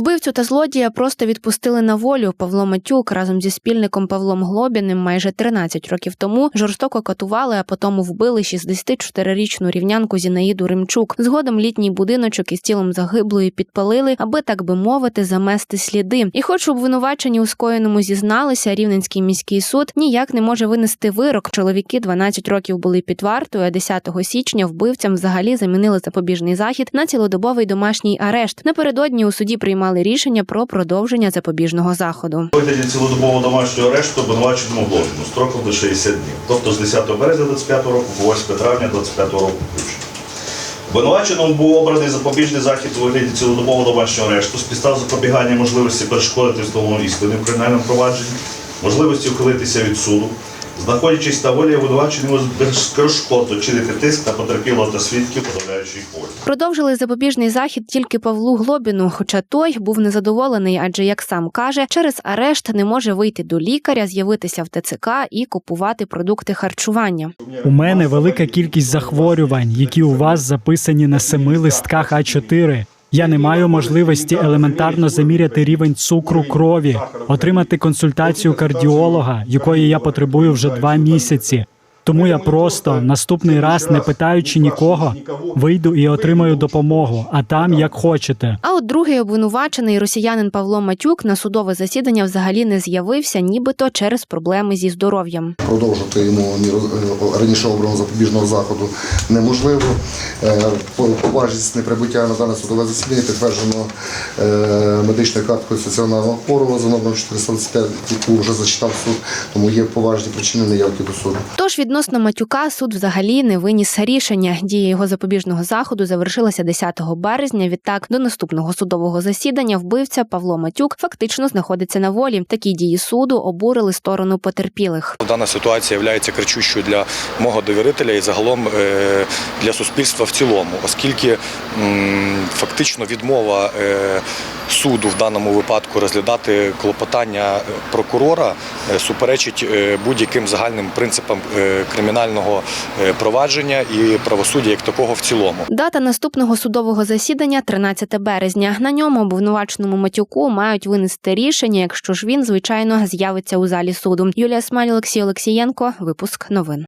Вбивцю та злодія просто відпустили на волю. Павло Матюк разом зі спільником Павлом Глобіним майже 13 років тому жорстоко катували, а потім вбили 64-річну рівнянку Зінаїду Римчук. Згодом літній будиночок із тілом загиблої підпалили, аби так би мовити, замести сліди. І, хоч обвинувачені у скоєному зізналися, Рівненський міський суд ніяк не може винести вирок. Чоловіки 12 років були під вартою, а 10 січня вбивцям взагалі замінили запобіжний захід на цілодобовий домашній арешт. Напередодні у суді приймали рішення про продовження запобіжного заходу. Вигляді цілодобового домашнього арешту обвинуваченому Глобіну строком до 60 днів, тобто з 10 березня 25 року по 8 травня 25 року включно. Обвинуваченому був обраний запобіжний захід у вигляді цілодобового домашнього арешту з підстав запобігання можливості перешкодити встановленню істини в кримінальному провадженні, можливості ухилитися від суду, знаходячись на волі обвинувачений може безперешкодно чинити тиск на потерпілого та свідків, подавляючи їх. Продовжили запобіжний захід тільки Павлу Глобіну, хоча той був незадоволений, адже, як сам каже, через арешт не може вийти до лікаря, з'явитися в ТЦК і купувати продукти харчування. У мене велика кількість захворювань, які у вас записані на семи листках А4. Я не маю можливості елементарно заміряти рівень цукру крові, отримати консультацію кардіолога, якої я потребую вже два місяці. Тому я просто наступний раз, не питаючи нікого, вийду і отримаю допомогу, а там як хочете. А от другий обвинувачений росіянин Павло Матюк на судове засідання взагалі не з'явився, нібито через проблеми зі здоров'ям. продовжити йому е, раніше обраного запобіжного заходу неможливо. Е, по- Поважність неприбуття на дане судове засідання підтверджено е, медичною карткою стаціонарного хворого за номером 425, яку вже зачитав суд, тому є поважні причини неявки до суду. Тож відносно Матюка суд взагалі не виніс рішення. Дія його запобіжного заходу завершилася 10 березня. Відтак до наступного судового засідання вбивця Павло Матюк фактично знаходиться на волі. Такі дії суду обурили сторону потерпілих. Дана ситуація є кричущою для мого довірителя і загалом е, для суспільства в цілому, оскільки фактично відмова е, суду в даному випадку розглядати клопотання прокурора е, суперечить будь-яким загальним принципам кримінального е, провадження і правосуддя як такого в цілому. Дата наступного судового засідання 13 березня. На ньому обвинуваченому матюку мають винести рішення, якщо ж він звичайно з'явиться у залі суду. Юлія Смаль, Олексій Олексієнко. Випуск новин.